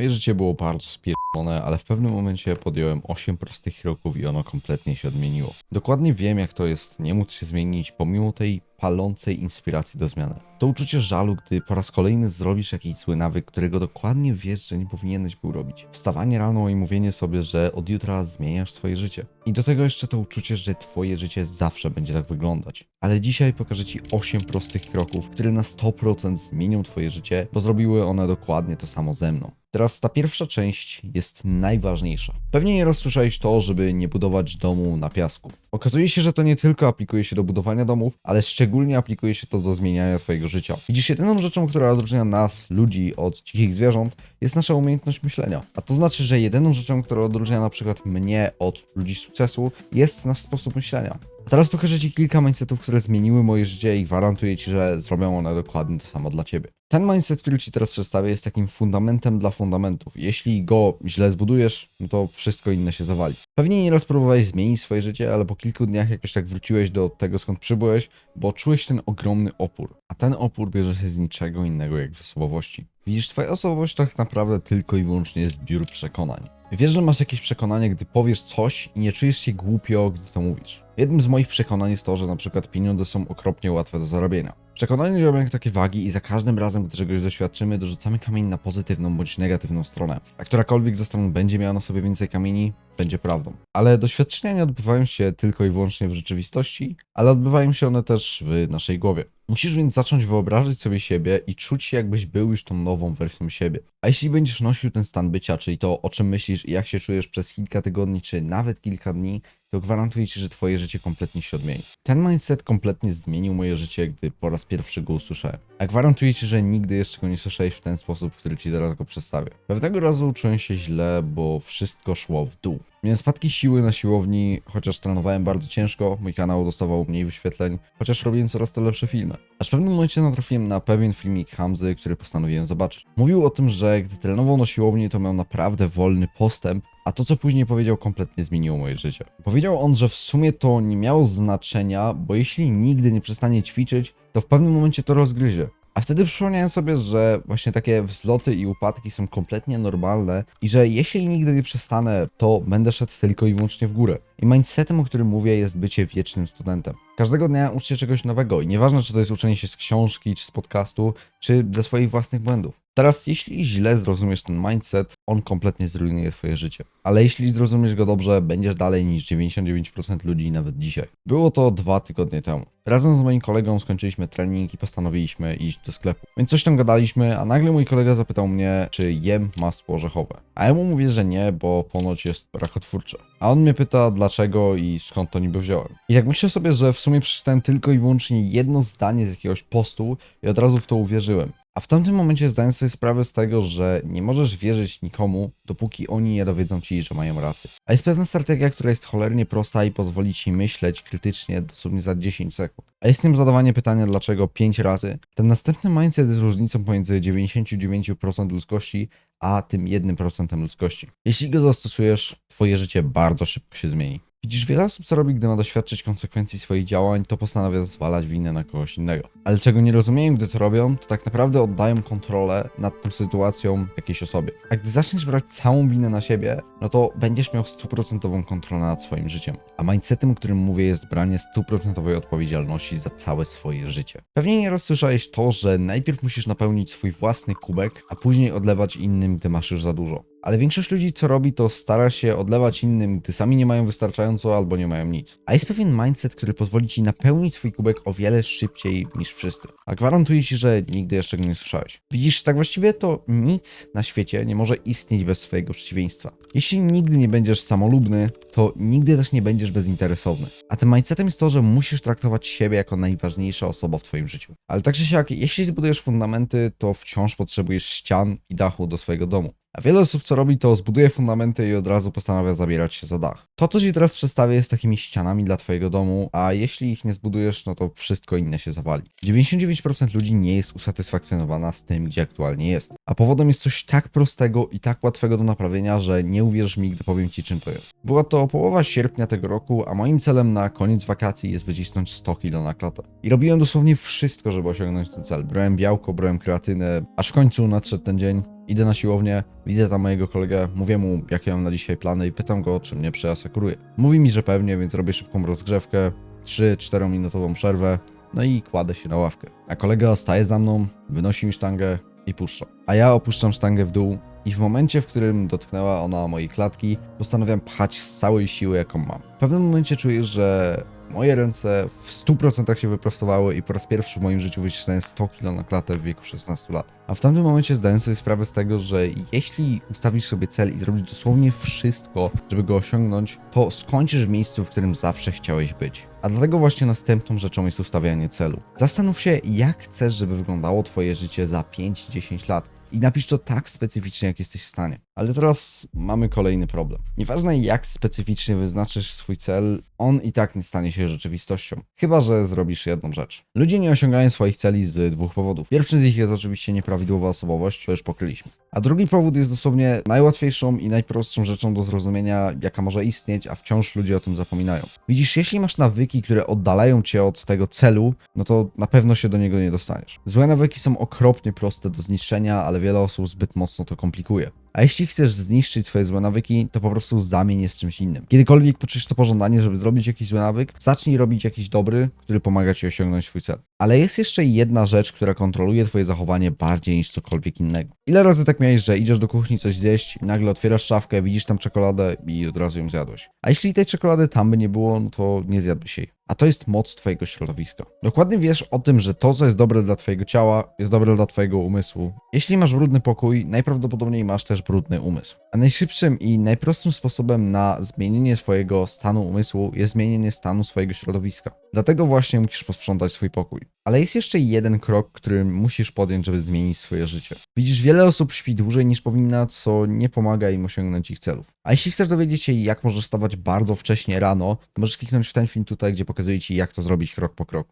Moje życie było bardzo spierdolone, ale w pewnym momencie podjąłem 8 prostych kroków i ono kompletnie się odmieniło. Dokładnie wiem, jak to jest nie móc się zmienić pomimo tej palącej inspiracji do zmiany. To uczucie żalu, gdy po raz kolejny zrobisz jakiś zły nawyk, którego dokładnie wiesz, że nie powinieneś był robić. Wstawanie rano i mówienie sobie, że od jutra zmieniasz swoje życie. I do tego jeszcze to uczucie, że twoje życie zawsze będzie tak wyglądać. Ale dzisiaj pokażę ci 8 prostych kroków, które na 100% zmienią twoje życie, bo zrobiły one dokładnie to samo ze mną. Teraz ta pierwsza część jest najważniejsza. Pewnie nie rozsłyszałeś to, żeby nie budować domu na piasku. Okazuje się, że to nie tylko aplikuje się do budowania domów, ale szczególnie aplikuje się to do zmieniania twojego życia. Widzisz, jedyną rzeczą, która odróżnia nas, ludzi, od dzikich zwierząt, jest nasza umiejętność myślenia. A to znaczy, że jedyną rzeczą, która odróżnia na przykład mnie od ludzi sukcesu, jest nasz sposób myślenia. A teraz pokażę Ci kilka mindsetów, które zmieniły moje życie i gwarantuję Ci, że zrobią one dokładnie to samo dla Ciebie. Ten mindset, który Ci teraz przedstawię, jest takim fundamentem dla fundamentów. Jeśli go źle zbudujesz, no to wszystko inne się zawali. Pewnie nieraz próbowałeś zmienić swoje życie, ale po kilku dniach jakoś tak wróciłeś do tego, skąd przybyłeś, bo czułeś ten ogromny opór. A ten opór bierze się z niczego innego jak z osobowości. Widzisz, Twoja osobowość tak naprawdę tylko i wyłącznie jest zbiór przekonań. Wiesz, że masz jakieś przekonanie, gdy powiesz coś i nie czujesz się głupio, gdy to mówisz. Jednym z moich przekonań jest to, że na przykład pieniądze są okropnie łatwe do zarobienia. Przekonanie działają jak takie wagi i za każdym razem, gdy czegoś doświadczymy, dorzucamy kamień na pozytywną bądź negatywną stronę. A którakolwiek ze stron będzie miała na sobie więcej kamieni, będzie prawdą. Ale doświadczenia nie odbywają się tylko i wyłącznie w rzeczywistości, ale odbywają się one też w naszej głowie. Musisz więc zacząć wyobrażać sobie siebie i czuć się, jakbyś był już tą nową wersją siebie. A jeśli będziesz nosił ten stan bycia, czyli to, o czym myślisz i jak się czujesz przez kilka tygodni, czy nawet kilka dni, to gwarantuję ci, że twoje życie kompletnie się odmieni. Ten mindset kompletnie zmienił moje życie, gdy po raz pierwszy go usłyszałem. A gwarantuję ci, że nigdy jeszcze go nie słyszałeś w ten sposób, który ci teraz go przedstawię. Pewnego razu czułem się źle, bo wszystko szło w dół. Miałem spadki siły na siłowni, chociaż trenowałem bardzo ciężko, mój kanał dostawał mniej wyświetleń, chociaż robiłem coraz to lepsze filmy. Aż w pewnym momencie natrafiłem na pewien filmik Hamzy, który postanowiłem zobaczyć. Mówił o tym, że gdy trenował na siłowni, to miał naprawdę wolny postęp, a to, co później powiedział, kompletnie zmieniło moje życie. Powiedział on, że w sumie to nie miało znaczenia, bo jeśli nigdy nie przestanie ćwiczyć, to w pewnym momencie to rozgryzie. A wtedy przypomniałem sobie, że właśnie takie wzloty i upadki są kompletnie normalne i że jeśli nigdy nie przestanę, to będę szedł tylko i wyłącznie w górę. I mindsetem, o którym mówię, jest bycie wiecznym studentem. Każdego dnia uczcie czegoś nowego i nieważne, czy to jest uczenie się z książki, czy z podcastu, czy ze swoich własnych błędów. Teraz, jeśli źle zrozumiesz ten mindset, on kompletnie zrujnuje twoje życie. Ale jeśli zrozumiesz go dobrze, będziesz dalej niż 99% ludzi nawet dzisiaj. Było to dwa tygodnie temu. Razem z moim kolegą skończyliśmy trening i postanowiliśmy iść do sklepu. Więc coś tam gadaliśmy, a nagle mój kolega zapytał mnie, czy jem masło orzechowe. A ja mu mówię, że nie, bo ponoć jest rakotwórcze. A on mnie pyta dlaczego i skąd to niby wziąłem. I tak myślę sobie, że w sumie przeczytałem tylko i wyłącznie jedno zdanie z jakiegoś postu i od razu w to uwierzyłem. A w tamtym momencie zdałem sobie sprawę z tego, że nie możesz wierzyć nikomu, dopóki oni nie dowiedzą ci, że mają rację. A jest pewna strategia, która jest cholernie prosta i pozwoli ci myśleć krytycznie dosłownie za 10 sekund. A jest tym zadawanie pytania dlaczego 5 razy. Ten następny mindset jest różnicą pomiędzy 99% ludzkości, a tym 1% ludzkości. Jeśli go zastosujesz, twoje życie bardzo szybko się zmieni. Widzisz, wiele osób co robi, gdy ma doświadczyć konsekwencji swoich działań, to postanawia zwalać winę na kogoś innego. Ale czego nie rozumieją, gdy to robią, to tak naprawdę oddają kontrolę nad tą sytuacją jakiejś osobie. A gdy zaczniesz brać całą winę na siebie, no to będziesz miał stuprocentową kontrolę nad swoim życiem. A mindsetem, o którym mówię, jest branie stuprocentowej odpowiedzialności za całe swoje życie. Pewnie nie rozsłyszałeś to, że najpierw musisz napełnić swój własny kubek, a później odlewać innym, gdy masz już za dużo. Ale większość ludzi, co robi, to stara się odlewać innym, gdy sami nie mają wystarczająco albo nie mają nic. A jest pewien mindset, który pozwoli ci napełnić swój kubek o wiele szybciej niż wszyscy. A gwarantuję ci, że nigdy jeszcze go nie słyszałeś. Widzisz, tak właściwie to nic na świecie nie może istnieć bez swojego przeciwieństwa. Jeśli nigdy nie będziesz samolubny, to nigdy też nie będziesz bezinteresowny. A tym mindsetem jest to, że musisz traktować siebie jako najważniejsza osoba w twoim życiu. Ale tak czy siak, jeśli zbudujesz fundamenty, to wciąż potrzebujesz ścian i dachu do swojego domu. A wiele osób co robi to zbuduje fundamenty i od razu postanawia zabierać się za dach. To co ci teraz przedstawię jest takimi ścianami dla twojego domu, a jeśli ich nie zbudujesz, no to wszystko inne się zawali. 99% ludzi nie jest usatysfakcjonowana z tym, gdzie aktualnie jest. A powodem jest coś tak prostego i tak łatwego do naprawienia, że nie uwierzysz mi, gdy powiem ci czym to jest. Była to połowa sierpnia tego roku, a moim celem na koniec wakacji jest wycisnąć 100 kg na klatę. I robiłem dosłownie wszystko, żeby osiągnąć ten cel. Brałem białko, brałem kreatynę, aż w końcu nadszedł ten dzień Idę na siłownię, widzę tam mojego kolegę, mówię mu, jakie mam na dzisiaj plany i pytam go, czy mnie przeasekuruje. Mówi mi, że pewnie, więc robię szybką rozgrzewkę, 3-4 minutową przerwę, no i kładę się na ławkę. A kolega staje za mną, wynosi mi sztangę i puszcza. A ja opuszczam sztangę w dół i w momencie, w którym dotknęła ona mojej klatki, postanawiam pchać z całej siły, jaką mam. W pewnym momencie czuję, że moje ręce w 100% się wyprostowały i po raz pierwszy w moim życiu wycisnąłem 100 kg na klatę w wieku 16 lat. A w tamtym momencie zdałem sobie sprawę z tego, że jeśli ustawisz sobie cel i zrobisz dosłownie wszystko, żeby go osiągnąć, to skończysz w miejscu, w którym zawsze chciałeś być. A dlatego właśnie następną rzeczą jest ustawianie celu. Zastanów się, jak chcesz, żeby wyglądało Twoje życie za 5-10 lat. I napisz to tak specyficznie, jak jesteś w stanie. Ale teraz mamy kolejny problem. Nieważne jak specyficznie wyznaczysz swój cel, on i tak nie stanie się rzeczywistością. Chyba, że zrobisz jedną rzecz. Ludzie nie osiągają swoich celi z dwóch powodów. Pierwszy z nich jest oczywiście nieprawidłowa osobowość, to już pokryliśmy. A drugi powód jest dosłownie najłatwiejszą i najprostszą rzeczą do zrozumienia, jaka może istnieć, a wciąż ludzie o tym zapominają. Widzisz, jeśli masz nawyki, które oddalają cię od tego celu, no to na pewno się do niego nie dostaniesz. Złe nawyki są okropnie proste do zniszczenia, ale wiele osób zbyt mocno to komplikuje. A jeśli chcesz zniszczyć swoje złe nawyki, to po prostu zamień je z czymś innym. Kiedykolwiek poczujesz to pożądanie, żeby zrobić jakiś zły nawyk, zacznij robić jakiś dobry, który pomaga ci osiągnąć swój cel. Ale jest jeszcze jedna rzecz, która kontroluje twoje zachowanie bardziej niż cokolwiek innego. Ile razy tak miałeś, że idziesz do kuchni coś zjeść nagle otwierasz szafkę, widzisz tam czekoladę i od razu ją zjadłeś. A jeśli tej czekolady tam by nie było, no to nie zjadłbyś jej. A to jest moc twojego środowiska. Dokładnie wiesz o tym, że to, co jest dobre dla twojego ciała, jest dobre dla twojego umysłu. Jeśli masz brudny pokój, najprawdopodobniej masz też brudny umysł. A najszybszym i najprostszym sposobem na zmienienie swojego stanu umysłu jest zmienienie stanu swojego środowiska. Dlatego właśnie musisz posprzątać swój pokój. Ale jest jeszcze jeden krok, który musisz podjąć, żeby zmienić swoje życie. Widzisz, wiele osób śpi dłużej niż powinna, co nie pomaga im osiągnąć ich celów. A jeśli chcesz dowiedzieć się, jak możesz stawać bardzo wcześnie rano, to możesz kliknąć w ten film tutaj, gdzie pokazuję Ci, jak to zrobić krok po kroku.